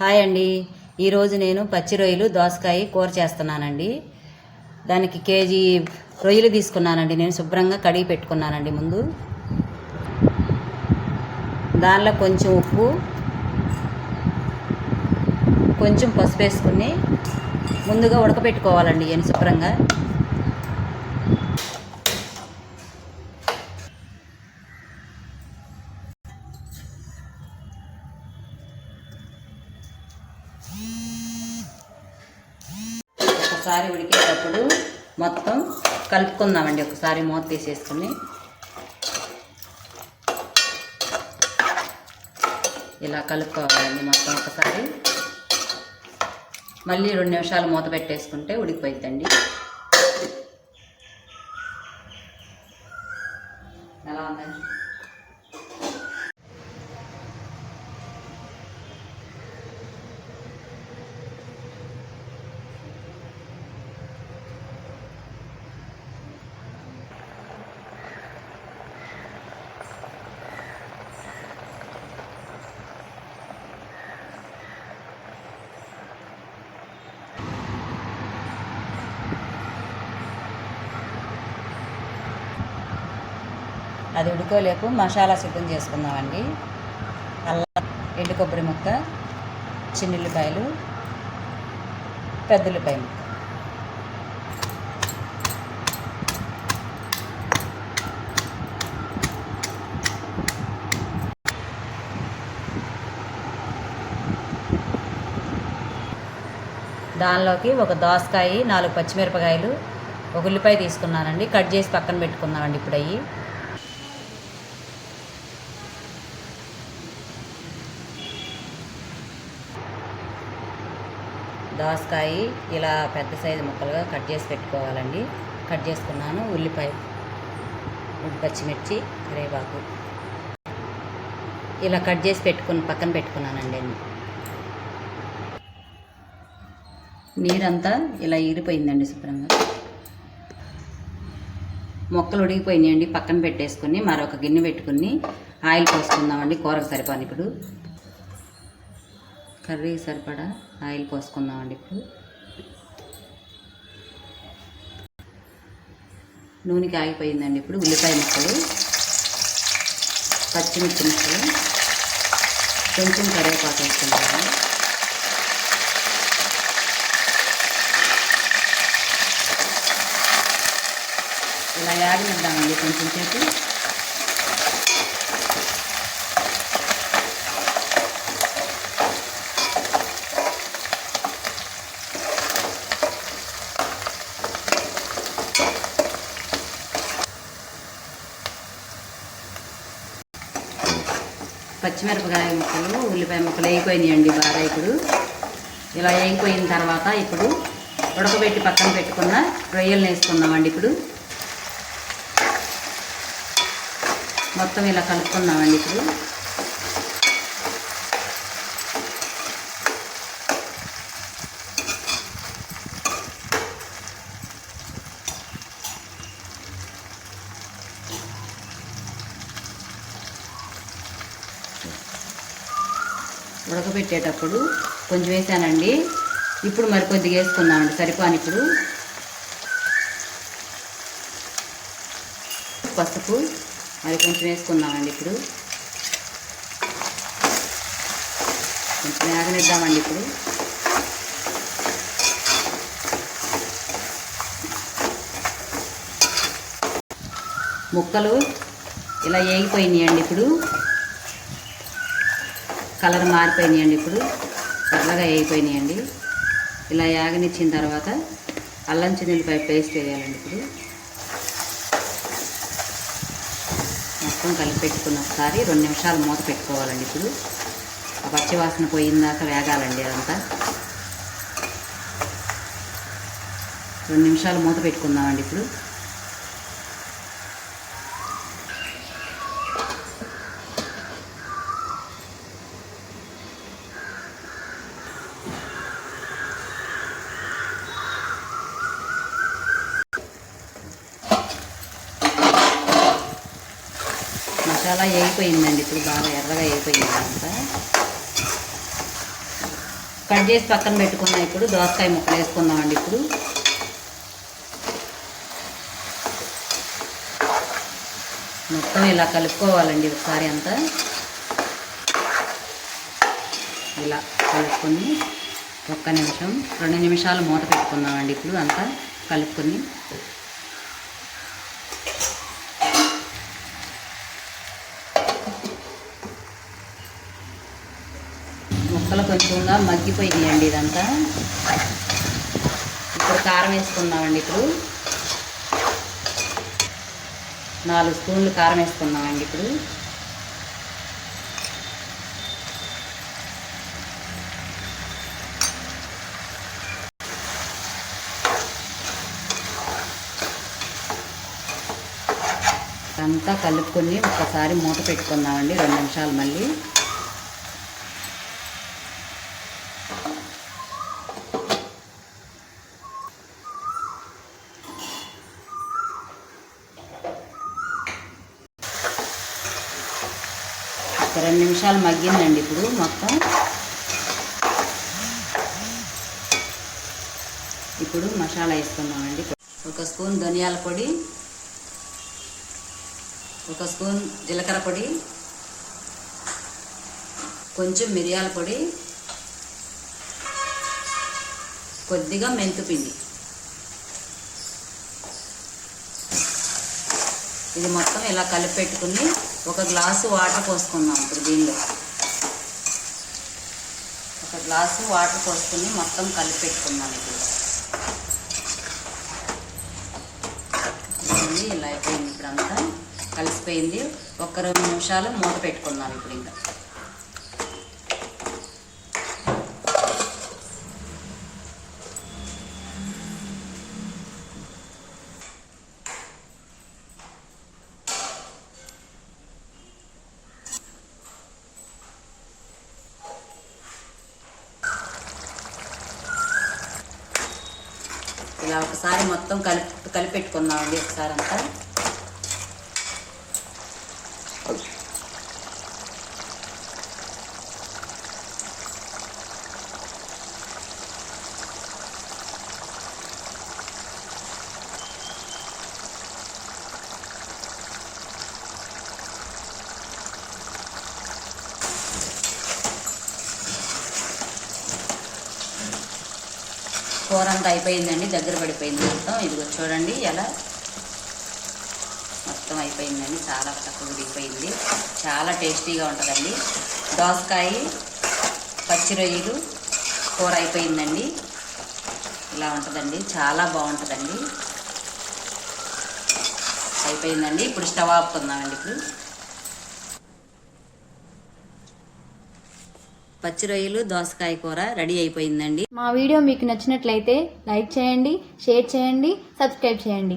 Hi అండి. ఈరోజు నేను పచ్చి రొయ్యలు దోసకాయ కూర చేస్తున్నానండి. దానికి కేజీ రొయ్యలు తీసుకున్నానండి. నేను శుభ్రంగా కడిగి పెట్టుకున్నానండి ముందు. దానిలో కొంచెం ఉప్పు కొంచెం పసుపు వేసుకుని ముందుగా ఉడకపెట్టుకోవాలండి. ఇవన్నీ శుభ్రంగా. ఒకసారి ఉడికేటప్పుడు మొత్తం కలుపుకుందామండి. ఒకసారి మూత తీసేసుకుని. ఇలా కలుపుకోవాలండి మొత్తం ఒకసారి. మళ్ళీ రెండు నిమిషాలు మూత పెట్టేసుకుంటే ఉడికిపోయిద్దండి ఎలా ఉందండి అది ఉడుకోలేపు మసాలా సిద్ధం చేసుకుందామండి. అల్లం ఎండు కొబ్బరి ముక్క చిన్నుల్లిపాయలు పెద్దల్లిపాయ ముక్క. దానిలోకి ఒక దోసకాయ నాలుగు పచ్చిమిరపకాయలు ఒక ఉల్లిపాయ తీసుకున్నానండి. కట్ చేసి పక్కన పెట్టుకుందామండి ఇప్పుడు అవి దోసకాయ ఇలా పెద్ద సైజు ముక్కలుగా కట్ చేసి పెట్టుకోవాలండి. కట్ చేసుకున్నాను ఉల్లిపాయ పచ్చిమిర్చి కరివేపాకు. ఇలా కట్ చేసి పెట్టుకుని పక్కన పెట్టుకున్నానండి. నీరంతా ఇలా ఈరిపోయిందండి శుభ్రంగా. మొక్కలు ఉడిగిపోయినాయండి పక్కన పెట్టేసుకుని మరొక గిన్నె పెట్టుకుని ఆయిల్ పోసుకుందామండి. కూరకు సరిపోని ఇప్పుడు. కర్రీ సరిపడా ఆయిల్ పోసుకుందామండి ఇప్పుడు. నూనెకి ఆగిపోయిందండి ఇప్పుడు ఉల్లిపాయ ముక్కలు పచ్చిమిర్చి ముక్కలు కొంచెం కరివేపాకు వేసుకుంటాము ఇలా యాగనిద్దామండి కొంచెం సేపు. పచ్చిమిరపకాయ ముక్కలు ఉల్లిపాయ ముక్కలు వేయిపోయినాయండి బాగా ఇప్పుడు. ఇలా వేయిపోయిన తర్వాత ఇప్పుడు ఉడకబెట్టి పక్కన పెట్టుకున్న రొయ్యలు వేసుకుందామండి ఇప్పుడు. మొత్తం ఇలా కలుపుకుందామండి ఇప్పుడు. ఉడకబెట్టేటప్పుడు కొంచెం వేసానండి. ఇప్పుడు మరి కొద్దిగా వేసుకుందామండి. సరిపోని ఇప్పుడు. పసుపు మరి కొంచెం వేసుకుందామండి ఇప్పుడు. కొంచెం వేగనిద్దామండి ఇప్పుడు. ముక్కలు ఇలా వేగిపోయినాయండి ఇప్పుడు. కలర్ మారిపోయినాయండి ఇప్పుడు. చల్లగా అయిపోయినాయండి. ఇలా యాగనిచ్చిన తర్వాత అల్లం చిన్నపై పేస్ట్ వేయాలండి ఇప్పుడు. మొత్తం కలిపి పెట్టుకున్న ఒకసారి రెండు నిమిషాలు మూత పెట్టుకోవాలండి ఇప్పుడు. ఆ పచ్చి వాసన పోయిందాక వేగాలండి అదంతా. రెండు నిమిషాలు మూత పెట్టుకుందామండి ఇప్పుడు. చాలా వేగిపోయిందండి. ఇప్పుడు బాగా ఎర్రగా వేగిపోయింది అంతా. కట్ చేసి పక్కన పెట్టుకున్నాం ఇప్పుడు దోసకాయ ముక్కలు వేసుకుందామండి ఇప్పుడు. మొత్తం ఇలా కలుపుకోవాలండి ఒకసారి అంతా. ఇలా కలుపుకొని ఒక్క నిమిషం రెండు నిమిషాలు మూత పెట్టుకుందామండి ఇప్పుడు అంతా కలుపుకొని. లోపల కొంచెంగా మగ్గిపోయినాయండి ఇదంతా. ఇప్పుడు కారం వేసుకుందామండి ఇప్పుడు. నాలుగు స్పూన్లు కారం వేసుకుందామండి ఇప్పుడు. అంతా కలుపుకొని ఒకసారి మూత పెట్టుకుందామండి. రెండు నిమిషాలు మళ్ళీ. ఒక రెండు నిమిషాలు మగ్గిందండి ఇప్పుడు మొత్తం. ఇప్పుడు మసాలా వేసుకున్నామండి ఒక స్పూన్ ధనియాల పొడి ఒక స్పూన్ జీలకర్ర పొడి కొంచెం మిరియాల పొడి కొద్దిగా మెంతుపిండి ఇది మొత్తం ఇలా కలిపి పెట్టుకుని ఒక గ్లాసు వాటర్ పోసుకుందాం ఇప్పుడు దీనిలో. ఒక గ్లాసు వాటర్ పోసుకుని మొత్తం కలిపి పెట్టుకుందాం ఇప్పుడు. ఇది ఇలా అయిపోయింది ఇప్పుడు అంతా కలిసిపోయింది. ఒక రెండు నిమిషాలు మూత పెట్టుకుందాం ఇప్పుడు ఇంకా. ఒకసారి మొత్తం కలిపి కలిపెట్టుకుందామండి ఒకసారి అంతా కూర అంతా అయిపోయిందండి దగ్గర పడిపోయింది మొత్తం. ఇదిగో చూడండి ఎలా మొత్తం అయిపోయిందండి చాలా తక్కువ దిగిపోయింది చాలా టేస్టీగా ఉంటుందండి. దోసకాయ పచ్చి రొయ్యలు కూర అయిపోయిందండి. ఇలా ఉంటుందండి చాలా బాగుంటుందండి. అయిపోయిందండి. ఇప్పుడు స్టవ్ ఆపుకుందామండి ఇప్పుడు. పచ్చి రొయ్యలు దోసకాయ కూర రెడీ అయిపోయిందండి. మా వీడియో మీకు నచ్చినట్లయితే లైక్ చేయండి షేర్ చేయండి సబ్స్క్రైబ్ చేయండి.